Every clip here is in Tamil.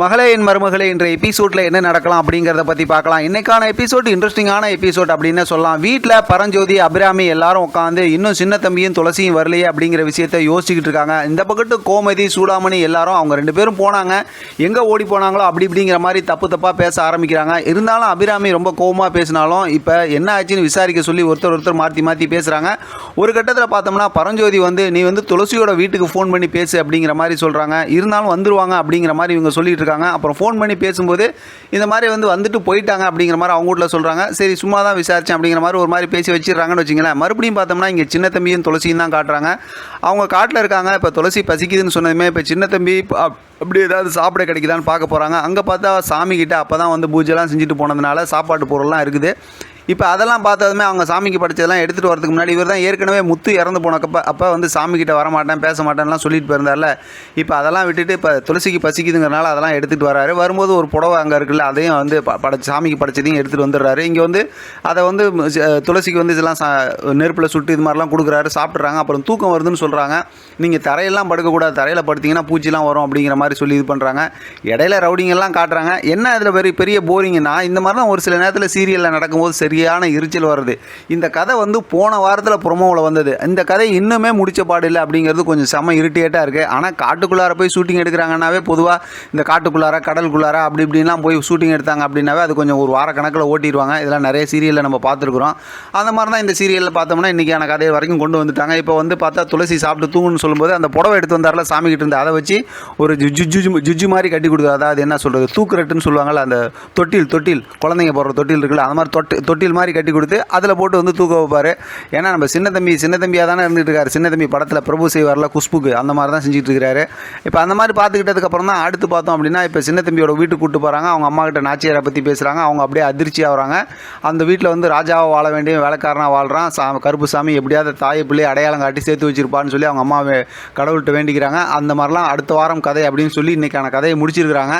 மகளே என் மருமகளே இன்றைய எபிசோடில் என்ன நடக்கலாம் அப்படிங்கிறத பற்றி பார்க்கலாம். இன்னைக்கான எபிசோட் இன்ட்ரெஸ்டிங்கான எபிசோட் அப்படின்னு சொல்லலாம். வீட்டில் பரஞ்சோதி அபிராமி எல்லாரும் உட்காந்து இன்னும் சின்ன தம்பியும் துளசியும் வரலையே அப்படிங்கிற விஷயத்த யோசிச்சுக்கிட்டு இருக்காங்க. இந்த பக்கத்து கோமதி சூடாமணி எல்லாரும் அவங்க ரெண்டு பேரும் போனாங்க. எங்கே ஓடி போனாங்களோ அப்படி இப்படிங்கிற மாதிரி தப்பு தப்பாக பேச ஆரம்பிக்கிறாங்க. இருந்தாலும் அபிராமி ரொம்ப கோவமாக பேசினாலும் இப்போ என்ன ஆச்சுன்னு விசாரிக்க சொல்லி ஒருத்தர் ஒருத்தர் மாற்றி மாற்றி பேசுகிறாங்க ஒரு கட்டத்தில் பார்த்தோம்னா பரஞ்சோதி வந்து நீ வந்து துளசியோட வீட்டுக்கு ஃபோன் பண்ணி பேசு அப்படிங்கிற மாதிரி சொல்கிறாங்க இருந்தாலும் வந்துருவாங்க அப்படிங்கிற மாதிரி இவங்க சொல்லிட்டு இருக்காங்க அப்புறம் ஃபோன் பண்ணி பேசும்போது இந்த மாதிரி வந்து வந்துட்டு போயிட்டாங்க அப்படிங்கிற மாதிரி அவங்க வீட்டில் சொல்கிறாங்க சரி சும்மா தான் விசாரிச்சேன் அப்படிங்கிற மாதிரி ஒரு மாதிரி பேசி வச்சிடுறாங்கன்னு வச்சிங்களேன். மறுபடியும் பார்த்தோம்னா இங்கே சின்ன தம்பியும் துளசியும் தான் காட்டுறாங்க. அவங்க காட்டில் இருக்காங்க. இப்போ துளசி பசிக்குதுன்னு சொன்னதுமே இப்போ சின்ன தம்பி அப்படி ஏதாவது சாப்பிட கிடைக்குதான்னு பார்க்க போகிறாங்க அங்கே பார்த்தா சாமி அப்போ தான் வந்து பூஜைலாம் செஞ்சுட்டு போனதுனால சாப்பாட்டு பொருள்லாம் இருக்குது. இப்போ அதெல்லாம் பார்த்ததுமே அவங்க சாமிக்கு படித்ததெல்லாம் எடுத்துகிட்டு வரதுக்கு முன்னாடி இவர் தான் ஏற்கனவே முத்து இறந்து போனக்கப்போ அப்போ வந்து சாமிக்கிட்ட வரமாட்டேன் வர மாட்டேன் பேச மாட்டேன்லாம் சொல்லிட்டு போயிருந்தார்ல. இப்போ அதெல்லாம் விட்டுட்டு இப்போ துளசிக்கு பசிக்குதுங்கிறனால அதெல்லாம் எடுத்துகிட்டு வராரு. வரும்போது ஒரு புடவை அங்கே இருக்குல்ல அதையும் வந்து ப- சாமிக்கு படைச்சதையும் எடுத்துகிட்டு வந்துடுறாரு. இங்கே வந்து அதை வந்து துளசிக்கு வந்து இதெல்லாம் சா நெருப்பில் சுட்டு இது மாதிரிலாம் கொடுக்குறாரு சாப்பிட்றாங்க. அப்புறம் தூக்கம் வருதுன்னு சொல்கிறாங்க நீங்கள் தரையெல்லாம் படுக்கக்கூடாது. தரையில் படுத்திங்கன்னா பூச்சிலாம் வரும் அப்படிங்கிற மாதிரி சொல்லி இது பண்ணுறாங்க இடையில ரவுடிங்கெல்லாம் காட்டுறாங்க. என்ன இதில் பெரிய பெரிய போரிங்கன்னா இந்த மாதிரி தான் ஒரு சில நேரத்தில் சீரியலில் நடக்கும்போது ஹெவியான எரிச்சல் வருது இந்த கதை வந்து போன வாரத்தில் ப்ரொமோவில் வந்தது. இந்த கதை இன்னுமே முடிச்ச பாடு இல்லை அப்படிங்கிறது கொஞ்சம் செம இரிட்டேட்டாக இருக்குது ஆனால் காட்டுக்குள்ளார போய் ஷூட்டிங் எடுக்கிறாங்கன்னாவே பொதுவாக இந்த காட்டுக்குள்ளார கடலுக்குள்ளார அப்படி இப்படின்லாம் போய் ஷூட்டிங் எடுத்தாங்க அப்படின்னாவே அது கொஞ்சம் ஒரு வார கணக்கில் ஓட்டிடுவாங்க இதெல்லாம் நிறைய சீரியலில் நம்ம பார்த்துருக்குறோம். அந்த மாதிரி தான் இந்த சீரியலில் பார்த்தோம்னா இன்றைக்கான கதை வரைக்கும் கொண்டு வந்துட்டாங்க. இப்போ வந்து பார்த்தா துளசி சாப்பிட்டு தூங்குன்னு சொல்லும்போது அந்த புடவை எடுத்து வந்தாரில் சாமி கிட்ட இருந்து அதை வச்சு ஒரு ஜுஜு ஜுஜு மாதிரி கட்டி கொடுக்குறது அதாவது என்ன சொல்கிறது தூக்குரட்டுன்னு சொல்லுவாங்கள்ல அந்த தொட்டில் தொட்டில் குழந்தைங்க போடுற தொட்டில் இருக்குல்ல அந்த மாதிரி தொட்டு தொட்டில் மாதிரி கட்டி கொடுத்து அதில் போட்டு வந்து தூக்க வைப்பார். ஏன்னா நம்ம சின்ன தம்பி சின்ன தம்பியாக தானே இருந்துகிட்டு இருக்காரு. சின்ன தம்பி படத்தில் பிரபு செய்வார்ல குஷ்புக்கு அந்த மாதிரி தான் செஞ்சுட்டு இருக்கிறாரு. இப்போ அந்த மாதிரி பார்த்துக்கிட்டதுக்கப்புறம் தான் அடுத்து பார்த்தோம் அப்படின்னா இப்போ சின்ன தம்பியோட வீட்டுக்கு கூப்பிட்டு போகிறாங்க அவங்க அம்மா கிட்ட நாச்சியாரை பற்றி பேசுகிறாங்க அவங்க அப்படியே அதிர்ச்சி ஆகிறாங்க. அந்த வீட்டில் வந்து ராஜாவை வாழ வேண்டிய வேலைக்காரனாக வாழ்கிறான் சா கருப்புசாமி எப்படியாவது தாயை பிள்ளை அடையாளம் காட்டி சேர்த்து வச்சிருப்பான்னு சொல்லி அவங்க அம்மாவை கடவுள்கிட்ட வேண்டிக்கிறாங்க. அந்த மாதிரிலாம் அடுத்த வாரம் கதை அப்படின்னு சொல்லி இன்றைக்கான கதையை முடிச்சிருக்கிறாங்க.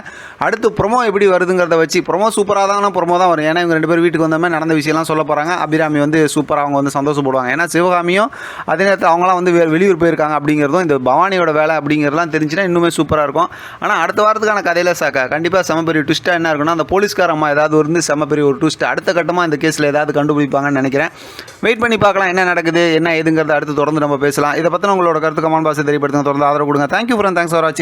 அடுத்து ப்ரொமோ எப்படி வருதுங்கிறத வச்சு ப்ரொமோ சூப்பராக தான் ப்ரொமோ தான் வரும். ஏன்னா இவங்க ரெண்டு பேர் வீட்டுக்கு வந்தமே நடந்த விஷயம்லாம் சொல்ல போகிறாங்க அபிராமி வந்து சூப்பராக அவங்க வந்து சந்தோஷப்படுவாங்க. ஏன்னா சிவகாமியும் அதே நேரத்தில் அவங்களாம் வந்து வெளியூர் போயிருக்காங்க அப்படிங்கிறதும் இந்த பவானியோட வேலை அப்படிங்கிறதுலாம் தெரிஞ்சுன்னா இன்னுமே சூப்பராக இருக்கும். ஆனால் அடுத்த வாரத்துக்கான கதையில் ச கண்டிப்பாக செம பெரிய ட்விஸ்ட்டாக என்ன இருக்குன்னா அந்த போலீஸ்கார அம்மா ஏதாவது வந்து செம பெரிய ஒரு ட்விஸ்ட் அடுத்த கட்டமாக இந்த கேஸில் ஏதாவது கண்டுபிடிப்பாங்கன்னு நினைக்கிறேன். வெயிட் பண்ணி பார்க்கலாம் என்ன நடக்குது என்ன ஏதுங்கிறத அடுத்து தொடர்ந்து நம்ம பேசலாம். இதை பற்றின உங்களோட கருத்து கமான் பாசை தெரியப்படுத்துங்க. தொடர்ந்து ஆதரவு கொடுங்க. தேங்க்யூ ஃப்ரெண்ட் தேங்க்ஸ் ஃபார் வாட்சிங்